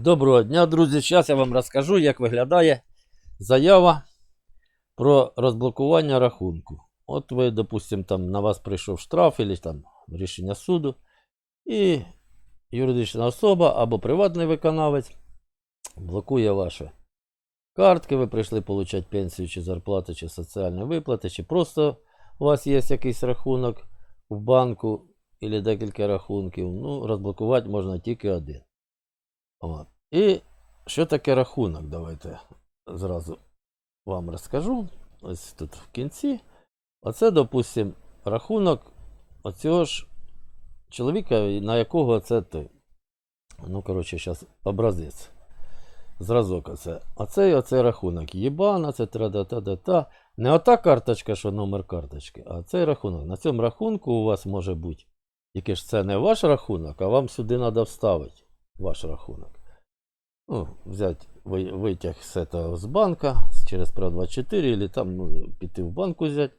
Доброго дня, друзі. Зараз я вам розкажу, як виглядає заява про розблокування рахунку. От ви, допустимо, там на вас прийшов штраф або там рішення суду, і юридична особа або приватний виконавець блокує ваші картки, ви прийшли отримати пенсію чи зарплату, чи соціальні виплати, чи просто у вас є якийсь рахунок в банку або декілька рахунків. Ну, розблокувати можна тільки один. От. І що таке рахунок? Давайте зразу вам розкажу. Ось тут в кінці. Оце, допустимо, рахунок оцього ж чоловіка, на якого це той. Ну, коротше, зараз образець. Зразок оце. Оцей оцей рахунок. Єбана, це тра-да-та-да-та. Не ота карточка, що номер карточки, а цей рахунок. На цьому рахунку у вас може бути. Тільки ж це не ваш рахунок, а вам сюди треба вставити ваш рахунок. Ну, взяти ви- витяг з, этого, з банка через Pro24, або там ну, піти в банк взяти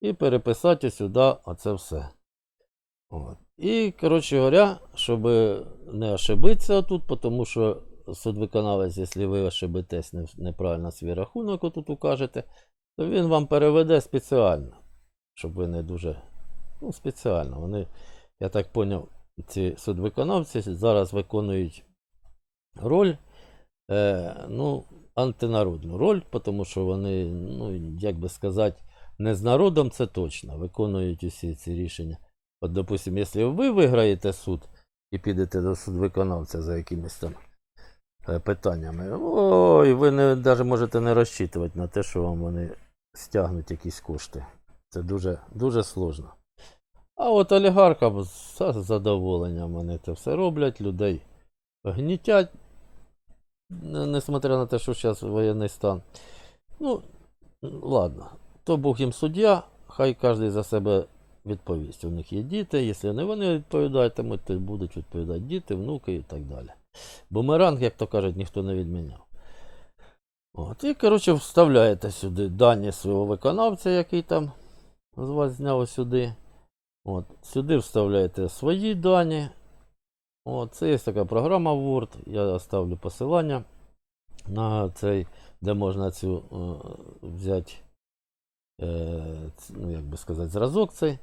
і переписати сюди оце все. От. І, коротше говоря, щоб не ошибитися тут, тому що судвиконавець, якщо ви ошибетесь не- неправильно свій рахунок отут укажете, то він вам переведе спеціально, щоб ви не дуже. Ну, спеціально. Вони, я так зрозумів, ці судвиконавці зараз виконують роль, е, ну, антинародну роль, тому що вони, ну, як би сказати, не з народом це точно, виконують усі ці рішення. От, допустим, якщо ви виграєте суд і підете до судвиконавця за якимись там е, питаннями, ой, ви не, навіть можете не розчитувати на те, що вам вони стягнуть якісь кошти. Це дуже, дуже сложно. А от олігархам з задоволенням вони це все роблять, людей гнітять, несмотря на те, що зараз воєнний стан. Ну, ладно, то Бог їм суддя, хай кожен за себе відповість. У них є діти, якщо не вони відповідатимуть, то будуть відповідати діти, внуки і так далі. Бумеранг, як то кажуть, ніхто не відміняв. От, і, коротше, вставляєте сюди дані свого виконавця, який там з вас зняв сюди. От, сюди вставляєте свої дані. От, це є така програма Word. Я оставлю посилання на цей, де можна цю е, взяти, е, ну, як би сказати, зразок цей.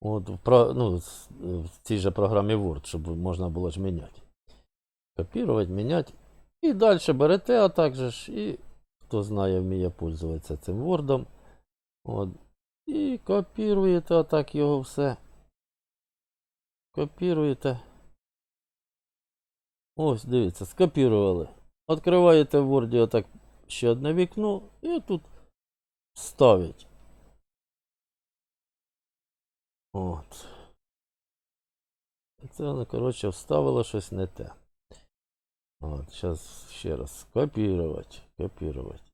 От, про, ну, в цій же програмі Word, щоб можна було ж міняти. Копірувати, міняти. І далі берете, а також і хто знає, вміє пользуватися цим Word. От, і копіруєте отак його все. Копіруєте. Ось, дивіться, скопірували. Відкриваєте в Word отак ще одне вікно і отут ставить. От. Це воно, коротше, вставило щось не те. От, зараз ще раз. Копірувати. Копірувати.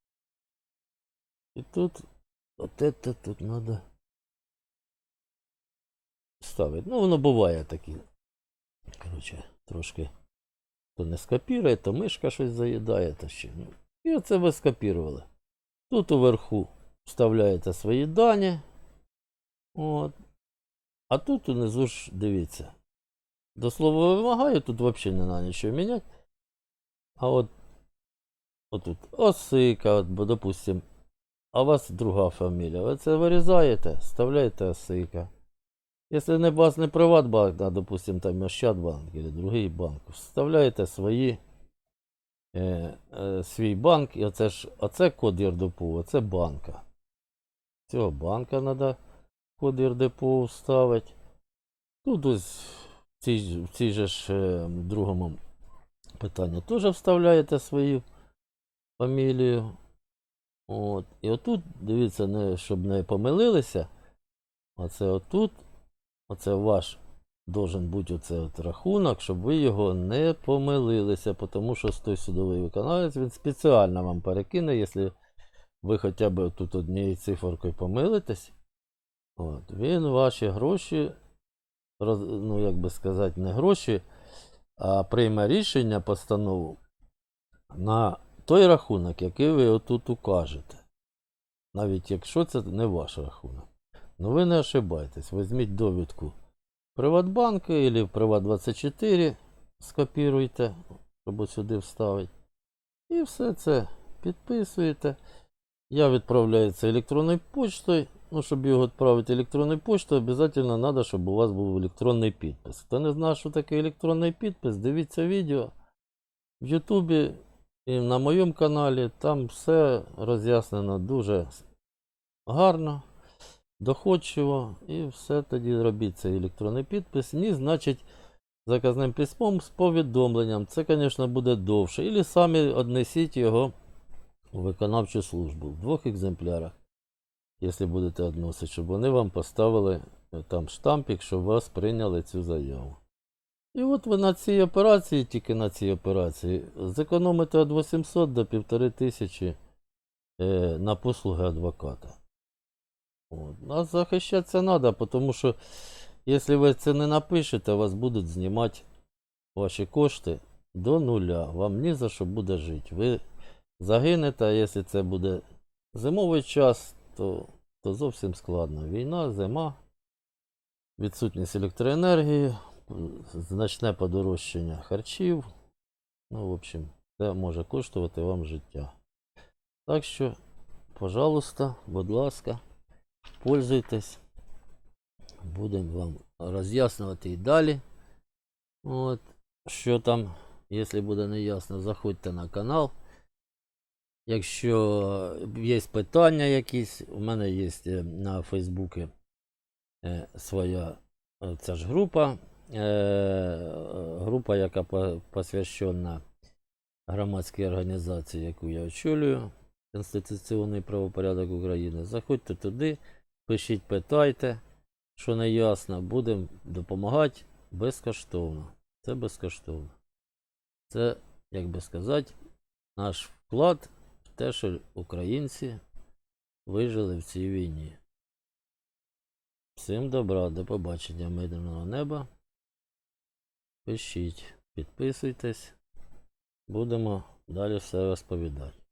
І тут от это тут надо ставити. Ну, воно буває такі. Коротше, трошки то не скопірує, то мишка щось заїдає, то ще. Ну, і оце ви скопірували. Тут уверху вставляєте свої дані. От. А тут унизу ж дивіться. До слова вимагаю, тут взагалі не треба нічого міняти. А от отут осика, от, бо, допустим, а у вас друга фамілія. Ви це вирізаєте, вставляєте осика. Якщо не вас не Приватбанк, а, допустим, там Ощадбанк або другий банк, вставляєте свої, е, е, свій банк, і оце ж оце код ЄРДПУ, оце банка. Цього банка треба код ЄРДПУ вставити. Тут ось в цій, в цій же ж е, другому питанні теж вставляєте свою фамілію. От. І отут, дивіться, не, щоб не помилилися. Оце отут, оце ваш должен бути оце от рахунок, щоб ви його не помилилися, тому що той судовий виконавець він спеціально вам перекине, якщо ви хоча б тут однією циферкою помилитесь, от, він ваші гроші, роз, ну як би сказати, не гроші, а прийме рішення, постанову на той рахунок, який ви отут укажете. Навіть якщо це не ваш рахунок. Ну ви не ошибайтесь, візьміть довідку Приватбанку або в Приват24, скопіруйте щоб сюди вставити. І все це підписуєте. Я відправляю це електронною почтою. Ну, щоб його відправити електронною почтою, обов'язково треба, щоб у вас був електронний підпис. Хто не знає, що таке електронний підпис, дивіться відео в Ютубі і на моєму каналі. Там все роз'яснено дуже гарно, доходчиво. І все тоді робіть цей електронний підпис. Ні, значить, заказним письмом з повідомленням. Це, звісно, буде довше. Ілі самі однесіть його у виконавчу службу в двох екземплярах, якщо будете односити, щоб вони вам поставили там штампик, що вас прийняли цю заяву. І от ви на цій операції, тільки на цій операції, зекономите від 800 до 1500 е, на послуги адвоката. От. А захищатися треба, тому що якщо ви це не напишете, вас будуть знімати ваші кошти до нуля. Вам ні за що буде жити. Ви загинете, а якщо це буде зимовий час, то, то зовсім складно. Війна, зима, відсутність електроенергії, значне подорожчання харчів. Ну, в общем, це може коштувати вам життя. Так що, пожалуйста, будь ласка, пользуйтесь. Будемо вам роз'яснювати і далі. От, що там, якщо буде неясно, заходьте на канал. Якщо є питання якісь, у мене є е, на Фейсбуці е, своя е, ця ж група. Е, група, яка посвящена громадській організації, яку я очолюю, Конституційний правопорядок України. Заходьте туди, пишіть, питайте, що не ясно, будемо допомагати безкоштовно. Це безкоштовно. Це, як би сказати, наш вклад в те, що українці вижили в цій війні. Всім добра, до побачення, мирного неба. Пишіть, підписуйтесь. Будемо далі все розповідати.